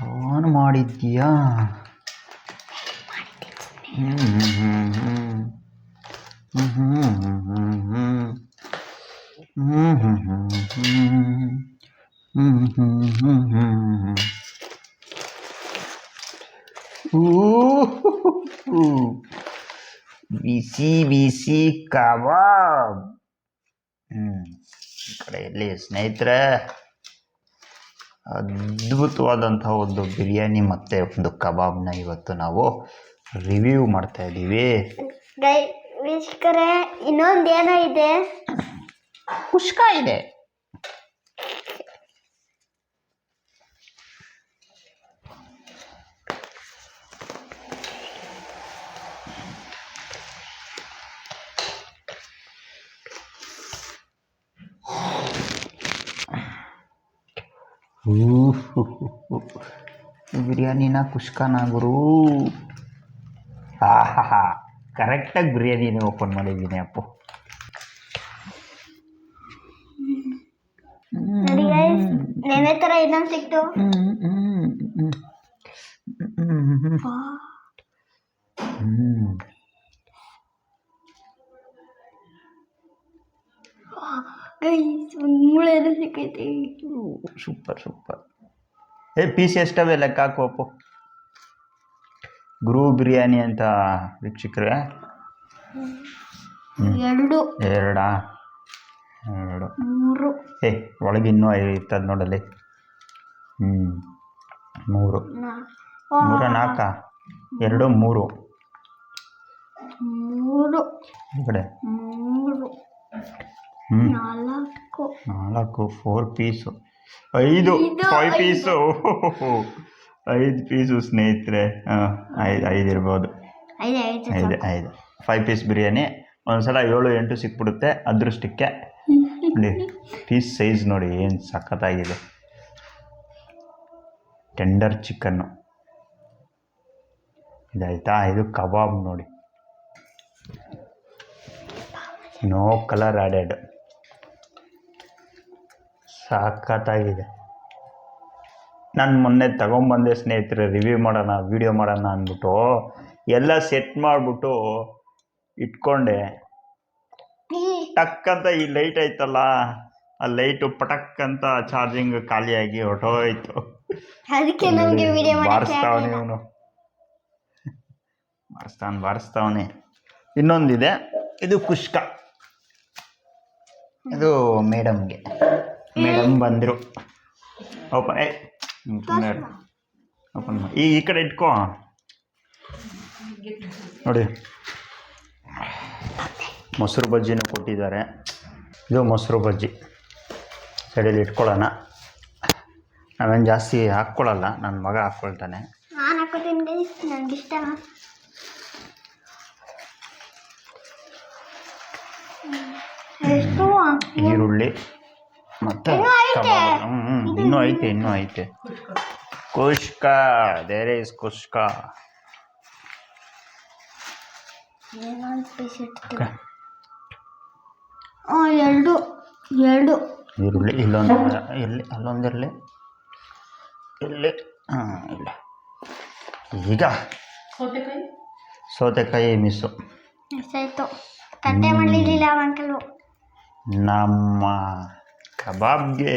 Phone ಮಾಡಿದ್ಯಾ ಹ್ಞೂ ಹ್ಞೂ ಹ್ಞೂ ಹ್ಞೂ ಹ್ಞೂ ಹ್ಞೂ ಹ್ಞೂ ಹ್ಞೂ ಬಿಸಿ ಬಿಸಿ ಕಬಾಬ್. ಹ್ಞೂ ಈ ಕಡೆ ಅದ್ಭುತವಾದಂಥ ಒಂದು ಬಿರಿಯಾನಿ ಮತ್ತು ಒಂದು ಕಬಾಬ್ನ ಇವತ್ತು ನಾವು ರಿವ್ಯೂ ಮಾಡ್ತಾ ಇದ್ದೀವಿ ವೀಕ್ಷಕರೇ ಇನ್ನೊಂದು ಏನೋ ಇದೆ? ಕುಷ್ಕ ಇದೆ. ಬಿರಿಯಾನಿನ ಕುಷ್ಕನ ಗುರು ಹಾ ಹಾ ಕರೆಕ್ಟಾಗಿ ಬಿರಿಯಾನಿನೇ ಓಪನ್ ಮಾಡಿದ್ದೀನಿ ಅಪ್ಪು. ನೋಡಿ ಗೈಸ್ ನೆನೆ ಥರ ಇನ್ನೊಂದು ಸಿಕ್ತು. ಹ್ಮ್, ಹ್ಮ್, ಹ್ಮ್. ಹ್ಮ್, ಹ್ಮ್, ಹ್ಮ್. ಗೈಸ್ ಒಂದು ಮೂಳೆನೂ ಸಿಕ್ಕೈತಿ. Super super. ಏ ಪೀಸ್ ಎಷ್ಟವೆ ಲೆಕ್ಕ ಹಾಕು ಅಪ್ಪು. ಗುರು ಬಿರಿಯಾನಿ ಅಂತ ವೀಕ್ಷಕರೇ. ಎರಡು. ಎರಡಾ? ಎರಡು. ಮೂರು. ಏ ಒಳಗೆ ಇನ್ನೂ ಇರ್ತದೆ ನೋಡಲ್ಲಿ. ಹ್ಞೂ ಮೂರು. ಮೂರ ನಾಲ್ಕ? ಎರಡು ಮೂರು. ಮೂರು. ಈ ಕಡೆ. ಮೂರು. ಹ್ಞೂ ನಾಲ್ಕು. ನಾಲ್ಕು ಫೋರ್ ಪೀಸು ಐದು ಫೈವ್. ಪೀಸು ಐದು. ಪೀಸು ಸ್ನೇಹಿತರೆ. ಹಾಂ ಐದು ಐದು ಇರ್ಬೋದು. ಐದು ಐದು ಫೈವ್ ಪೀಸ್ ಬಿರಿಯಾನಿ. ಒಂದ್ಸಲ ಏಳು ಎಂಟು ಸಿಕ್ಬಿಡುತ್ತೆ ಅದೃಷ್ಟಕ್ಕೆ. ಪೀಸ್ ಸೈಜ್ ನೋಡಿ ಏನು ಸಖತ್ತಾಗಿದೆ. ಟೆಂಡರ್ ಚಿಕನ್ನು ಇದಾಯ್ತಾ? ಇದು ಕಬಾಬ್ ನೋಡಿ. ನೋ ಕಲರ್ ಆ್ಯಡೆಡ್ ಸಖತ್ತಾಗಿದೆ ನಾನು ಮೊನ್ನೆ ತಗೊಂಬಂದೆ ಸ್ನೇಹಿತರೆ ರಿವ್ಯೂ ಮಾಡೋಣ ವಿಡಿಯೋ ಮಾಡೋಣ ಅಂದ್ಬಿಟ್ಟು ಎಲ್ಲ ಸೆಟ್ ಮಾಡಿಬಿಟ್ಟು ಇಟ್ಕೊಂಡೆ. ಟಕ್ ಅಂತ ಈ ಲೈಟ್ ಐತಲ್ಲ ಆ ಲೈಟು ಪಟಕ್ ಅಂತ ಚಾರ್ಜಿಂಗ್ ಖಾಲಿಯಾಗಿ ಹೊಟ್ಟೋಯ್ತು ಅದಕ್ಕೆ ನಮಗೆ ವಿಡಿಯೋ ಬಾರಿಸ್ತಾವನೆ. ಇವನು. ಬಾರಿಸ್ತಾವನೆ ಬಾರಿಸ್ತಾವನೆ. ಇನ್ನೊಂದಿದೆ ಇದು ಕುಷ್ಕ. ಇದು ಮೇಡಮ್ಗೆ ಮೇಡಮ್ ಬಂದರು. ಓಪನ್ ಏ ಓಪನ್ ಈ ಈ ಕಡೆ ಇಟ್ಕೋ. ನೋಡಿ. ಮೊಸರು ಬಜ್ಜಿನೂ ಕೊಟ್ಟಿದ್ದಾರೆ. ಇದು ಮೊಸರು ಬಜ್ಜಿ. ಸೈಡಲ್ಲಿ ಇಟ್ಕೊಳ್ಳೋಣ. ನಾವೇನು ಜಾಸ್ತಿ ಹಾಕ್ಕೊಳ್ಳಲ್ಲ. ನನ್ನ ಮಗ ಹಾಕ್ಕೊಳ್ತಾನೆ. ನಾನು ಹಾಕೋತೀನಿ ಗೈಸ್. ನನಗೆ ಇಷ್ಟ ಎಷ್ಟು ಈರುಳ್ಳಿ. ಮತ್ತು ಇನ್ನು ಐತೆ? ಇನ್ನು ಹ್ಞೂ ಇನ್ನೂ ಐತೆ ಇನ್ನೂ ಐತೆ. Kushka there is kushka. ಎರಡು ಎರಡು. ಈರುಳ್ಳಿ ಇಲ್ಲೊಂದು ಇಲ್ಲಿ ಅಲ್ಲೊಂದಿರಲಿ ಇಲ್ಲಿ ಹಾಂ ಇಲ್ಲ. ಈಗ ಸೌತೆಕಾಯಿ? ಮಿಸ್ಸು. ನಮ್ಮ ಕಬಾಬ್ಗೆ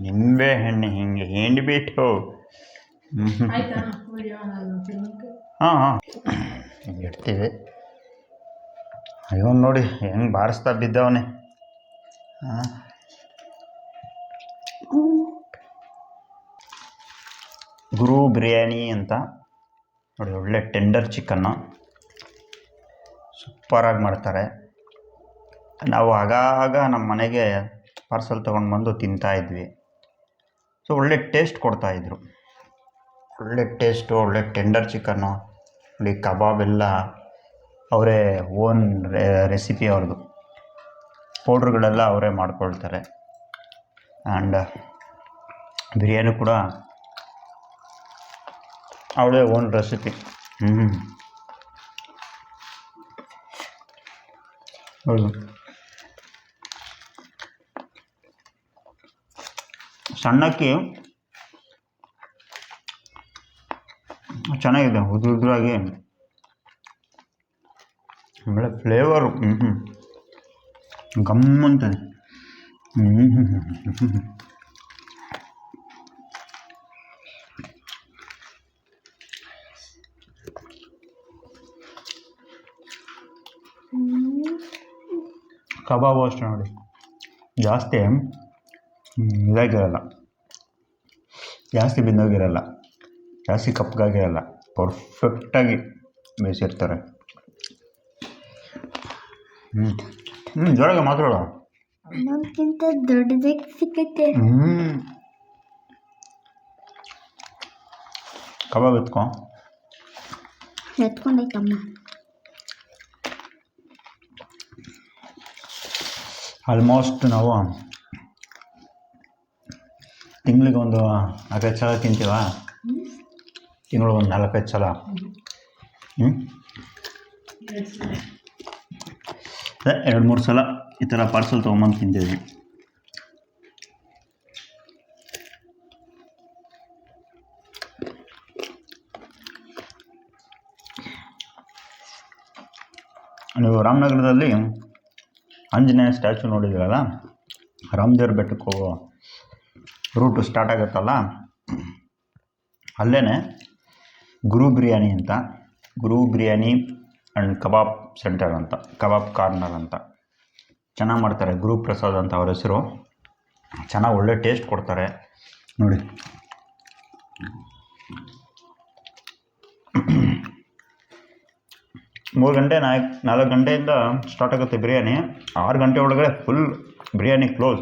ನಿಂಬೆ ಹಣ್ಣು ಹಿಂಗೆ ಹಿಂಡ್ಬಿಟ್ಟು ಹಾಂ ಹಾಂ. ಇಡ್ತೀವಿ. ಅಯ್ಯೋ ನೋಡಿ ಹೆಂಗೆ ಬಾರಿಸ್ತಾ ಬಿದ್ದವನೆ. ಹಾಂ. ಗುರು ಬಿರಿಯಾನಿ ಅಂತ. ನೋಡಿ ಒಳ್ಳೆ ಟೆಂಡರ್ ಚಿಕನ್ನು. ಸೂಪರಾಗಿ ಮಾಡ್ತಾರೆ. ನಾವು ಆಗಾಗ ನಮ್ಮ ಮನೆಗೆ ಪಾರ್ಸಲ್ ತೊಗೊಂಡು ಬಂದು ತಿಂತಾ ಇದ್ವಿ. ಸೊ ಒಳ್ಳೆ ಟೇಸ್ಟ್ ಕೊಡ್ತಾಯಿದ್ರು ಒಳ್ಳೆ ಟೇಸ್ಟು ಒಳ್ಳೆ ಟೆಂಡರ್ ಚಿಕನ್ನು ನೋಡಿ ಕಬಾಬ್ ಎಲ್ಲ ಅವರೇ ಓನ್ ರೆಸಿಪಿ ಅವ್ರದ್ದು. ಪೌಡ್ರ್ಗಳೆಲ್ಲ ಅವರೇ ಮಾಡ್ಕೊಳ್ತಾರೆ. ಆ್ಯಂಡ್ ಬಿರಿಯಾನಿ ಕೂಡ ಅವಳೇ ಓನ್ ರೆಸಿಪಿ ಹ್ಞೂ ಹೌದು. ಸಣ್ಣಕ್ಕಿ ಚೆನ್ನಾಗಿದೆ, ಉದುರು ಉದುರಾಗಿ. ಆಮೇಲೆ ಫ್ಲೇವರು ಹ್ಞೂ ಗಮ್ ಅಂತದೆ ಹ್ಞೂ ಹ್ಞೂ ಕಬಾಬು ಅಷ್ಟೇ ನೋಡಿ. ಜಾಸ್ತಿ. ಇದಾಗಿರಲ್ಲ. ಜಾಸ್ತಿ ಬೆಂದೋಗಿರಲ್ಲ. ಜಾಸ್ತಿ ಕಪ್ಪಗಾಗಿರಲ್ಲ ಪರ್ಫೆಕ್ಟಾಗಿ ಬೇಯಿಸಿರ್ತಾರೆ ಹ್ಞೂ ಜೋರಾಗಿ ಮಾತಾಡೋ ಅನ್ನೋದಕ್ಕಿಂತ ದೊಡ್ಡದಕ್ಕೆ ಸಿಕ್ಕತ್ತೆ. ಹ್ಞೂ ಕಬಾಬ್ ಎತ್ಕೊ. ಎತ್ಕೊಂಡೈತಮ್ಮ. ಆಲ್ಮೋಸ್ಟ್ ನಾವು ತಿಂಗಳಿಗೆ ಒಂದು ನಾಲ್ಕೈದು ಸಲ ತಿಂತೀವ? ತಿಂಗಳು ಒಂದು ನಾಲ್ಕೈದು ಸಲ. ಹ್ಞೂ ಎರಡು ಮೂರು ಸಲ ಈ ಥರ ಪಾರ್ಸಲ್ ತೊಗೊಂಬಂದು ತಿಂತೀವಿ ನೀವು ರಾಮನಗರದಲ್ಲಿ ಆಂಜನೇಯ ಸ್ಟ್ಯಾಚು ನೋಡಿದ್ದೀರಲ್ಲ? ರಾಮದೇವ್ರ ಬೆಟ್ಟಕ್ಕೆ ಹೋಗೋ ರೂಟು ಸ್ಟಾರ್ಟ್ ಆಗುತ್ತಲ್ಲ? ಅಲ್ಲೇ ಗುರು ಬಿರಿಯಾನಿ ಅಂತ. Guru biryani and kebab centre ಅಂತ. ಕಬಾಬ್ ಕಾರ್ನರ್ ಅಂತ. ಚೆನ್ನಾಗಿ ಮಾಡ್ತಾರೆ. ಗುರು ಪ್ರಸಾದ್ ಅಂತ ಅವ್ರ ಹೆಸರು. ಚೆನ್ನಾಗಿ ಒಳ್ಳೆ ಟೇಸ್ಟ್ ಕೊಡ್ತಾರೆ. ನೋಡಿ. ಮೂರು ಗಂಟೆ ನಾಲ್ಕು ನಾಲ್ಕು ಗಂಟೆಯಿಂದ ಸ್ಟಾರ್ಟ್ ಆಗುತ್ತೆ ಬಿರಿಯಾನಿ. ಆರು ಗಂಟೆ ಒಳಗಡೆ ಫುಲ್ ಬಿರಿಯಾನಿ ಕ್ಲೋಸ್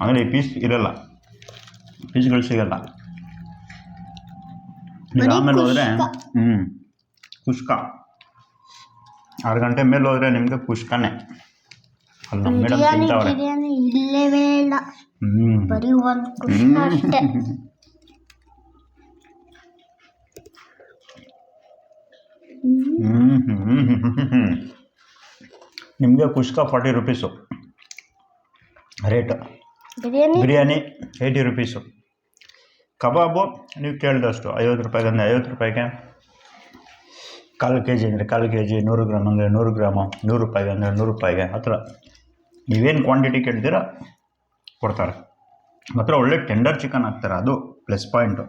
ಆಮೇಲೆ ಈ ಪೀಸ್ ಇರಲ್ಲ. ಪೀಸ್ಗಳು ಸಿಗಲ್ಲ. ನೀವು ಆಮೇಲೆ ಹೋದರೆ ಕುಷ್ಕ. ಹ್ಞೂ ಕುಷ್ಕ. ಆರು ಗಂಟೆ ಮೇಲೆ ಹೋದರೆ ನಿಮಗೆ ಕುಷ್ಕನೇ. ಅಲ್ಲಿ ಮೇಡಮ್ ತಿಂತಾವ್ರೆ. ಇಲ್ಲೇ ಬರೀ ಒಂದು ಅಷ್ಟೇ. ನಿಮಗೆ kushka forty rupees rate biryani? Biryani eighty rupees kebab, ನೀವು ಕೇಳಿದಷ್ಟು, ಐವತ್ತು ರೂಪಾಯಿಗೆ ಅಂದರೆ ಐವತ್ತು ರೂಪಾಯಿಗೆ. ಕಾಲು ಕೆ ಜಿ ಅಂದರೆ ಕಾಲು ಕೆ ಜಿ ನೂರು ಗ್ರಾಮ್ ಅಂದರೆ ನೂರು ಗ್ರಾಮು, ನೂರು ರೂಪಾಯಿಗೆ ಅಂದರೆ ನೂರು ರೂಪಾಯಿಗೆ. ಹತ್ರ ನೀವೇನು ಕ್ವಾಂಟಿಟಿ ಕೇಳ್ತೀರ? ಕೊಡ್ತಾರೆ. ಮಾತ್ರ ಒಳ್ಳೆ ಟೆಂಡರ್ ಚಿಕನ್ ಹಾಕ್ತಾರೆ, ಅದು ಪ್ಲಸ್ ಪಾಯಿಂಟು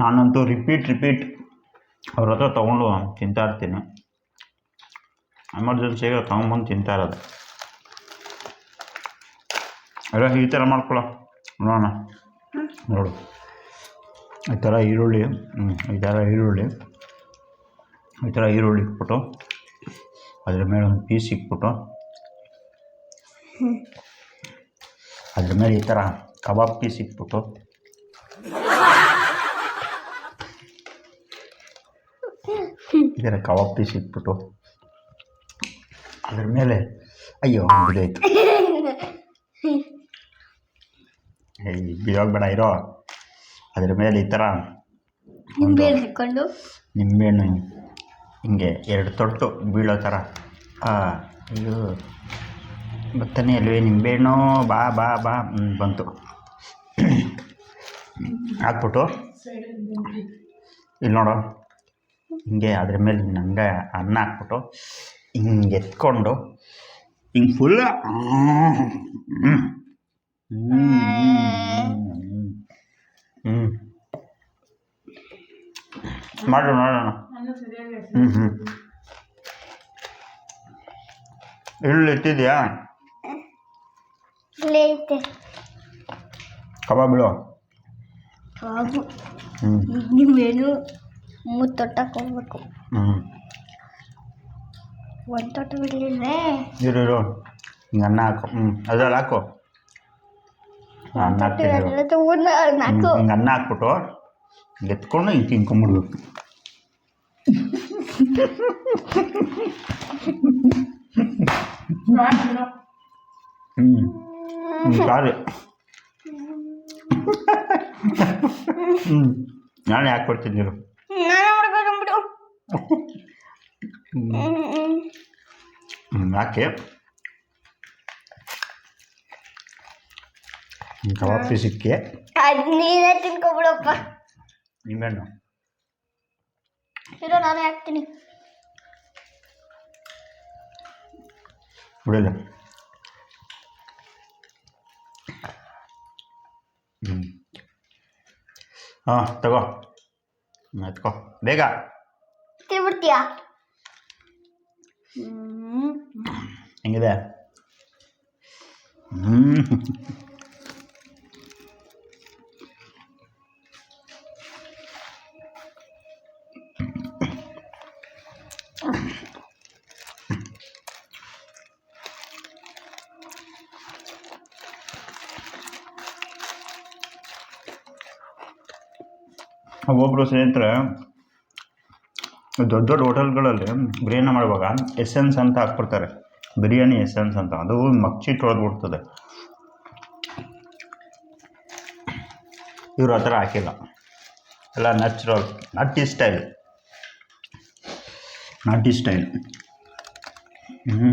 ನಾನಂತೂ ರಿಪೀಟ್ ರಿಪೀಟ್ ಅವ್ರ ಹತ್ರ ತೊಗೊಂಡು ತಿಂತಾ ಇರ್ತೀನಿ. ಎಮರ್ಜೆನ್ಸಿಗೆ ತೊಗೊಂಬಂದು ತಿಂತಾ ಇರೋದು. ಅಲ್ಲ ಈ ಥರ ಮಾಡ್ಕೊಳ್ಳೋ ನೋಡೋಣ. ನೋಡು. ಈ ಥರ ಈರುಳ್ಳಿ ಈ ಥರ ಈರುಳ್ಳಿ. ಈ ಥರ ಈರುಳ್ಳಿ ಇಟ್ಬಿಟ್ಟು, ಅದ್ರ ಮೇಲೆ ಒಂದು ಪೀಸ್ ಇಟ್ಬಿಟ್ಟು, ಅದ್ರ ಮೇಲೆ ಈ ಥರ ಕಬಾಬ್ ಪೀಸ್ ಇಟ್ಬಿಟ್ಟು, ಈ ಥರ ಕಬಾಬ್ ಪೀಸ್ ಇಟ್ಬಿಟ್ಟು ಅದ್ರ ಮೇಲೆ ಅಯ್ಯೋ ಏಯ್ ಬಿಡೋಗ್ಬೇಡ ಇರೋ. ಅದ್ರ ಮೇಲೆ ಈ ಥರ ನಿಂಬೆ ಹಿಡ್ಕೊಂಡು? ನಿಂಬೆಹಣ್ಣು ಹಿಂಗೆ ಎರಡು ತೊಟ್ಟು ಬೀಳೋ ಥರ. ಆ ಅಯ್ಯೋ ಬರ್ತಾನೆ ಅಲ್ವೇ ನಿಂಬೆಹಣ್ಣು ಬಾ ಬಾ ಬಾ ಬಂತು. ಹಾಕ್ಬಿಟ್ಟು ಇಲ್ಲಿ ನೋಡೋ ಹಿಂಗೆ ಅದ್ರ ಮೇಲೆ ಹಂಗೆ ಅನ್ನ ಹಾಕ್ಬಿಟ್ಟು ಹಿಂಗೆ ಎತ್ಕೊಂಡು ಹಿಂಗೆ ಫುಲ್ ಹ್ಞೂ ಮಾಡು ನೋಡೋಣ ಹ್ಞೂ ಹ್ಞೂ ಈರುಳ್ಳಿ ಇಟ್ಟಿದ್ಯಾ ಕಬಾಬ್ ಬಿಡು ಬಾಬು ಹ್ಞೂ ಈಗ ನಿಂಬೆನು ಮೂರು ತೊಟ್ಟಕ್ಕೆ ಹೋಗ್ಬೇಕು ಹ್ಞೂ ಒಂದು ತೊಟ್ಟು ಬಿಡಲಿಲ್ವೇ? ಇರು ಇರು. ಹಿಂಗೆ ಅನ್ನ ಹಾಕು. ಹ್ಞೂ ಅದ್ರಲ್ಲಿ ಹಾಕು. ಅನ್ನ ನಾಲ್ಕು ಹಿಂಗೆ ಅನ್ನ ಹಾಕ್ಬಿಟ್ಟು ಎತ್ಕೊಂಡು ಹಿಂಗೆ ತಿನ್ಕೊಂಬಿಡ್ಬೇಕು. ಹ್ಞೂ ಹ್ಞೂ ಸಾರಿ. ಹ್ಞೂ ನಾನೇ ಹಾಕ್ಕೊಡ್ತಿದ್ದಿರು ನಾನು ಮಾಡ್ಬೇಕು ಬಿಡು. ಹಾಕಿ ಕಬಾಬ್ ಪೀಸ್ ಇಕ್ಕಿ ನೀನೇ ತಿನ್ಕೊಬಿಡಪ್ಪ. ನಿಂಬೆಹಣ್ಣು ಇರೋ ನಾನೇ ಹಾಕ್ತೀನಿ. ಬಿಡಲ್ಲ ಹ್ಞೂ ಹಾಂ ತಗೋ. ಎತ್ಕೋ. ಬೇಗ. ತಿನ್ಬಿಡ್ತೀಯಾ? ಹ್ಮ್. ಹೆಂಗಿದೆ ಹ್ಞೂ ಒಬ್ಬೊಬ್ಬರು ಸ್ನೇಹಿತರೆ ದೊಡ್ಡ ದೊಡ್ಡ ಹೋಟೆಲ್ಗಳಲ್ಲಿ ಬಿರಿಯಾನಿ ಮಾಡುವಾಗ ಎಸೆನ್ಸ್ ಅಂತ ಹಾಕ್ಬಿಡ್ತಾರೆ. ಬಿರಿಯಾನಿ ಎಸೆನ್ಸ್ ಅಂತ. ಅದು ಮಗ್ಚಿ ತೊಳೆದ್ಬಿಡ್ತದೆ ಇವರು ಆ ಥರ ಹಾಕಿಲ್ಲ. ಎಲ್ಲ ನ್ಯಾಚುರಲ್ ನಾಟಿ ಸ್ಟೈಲ್ ನಾಟಿ ಸ್ಟೈಲ್ ಹ್ಞೂ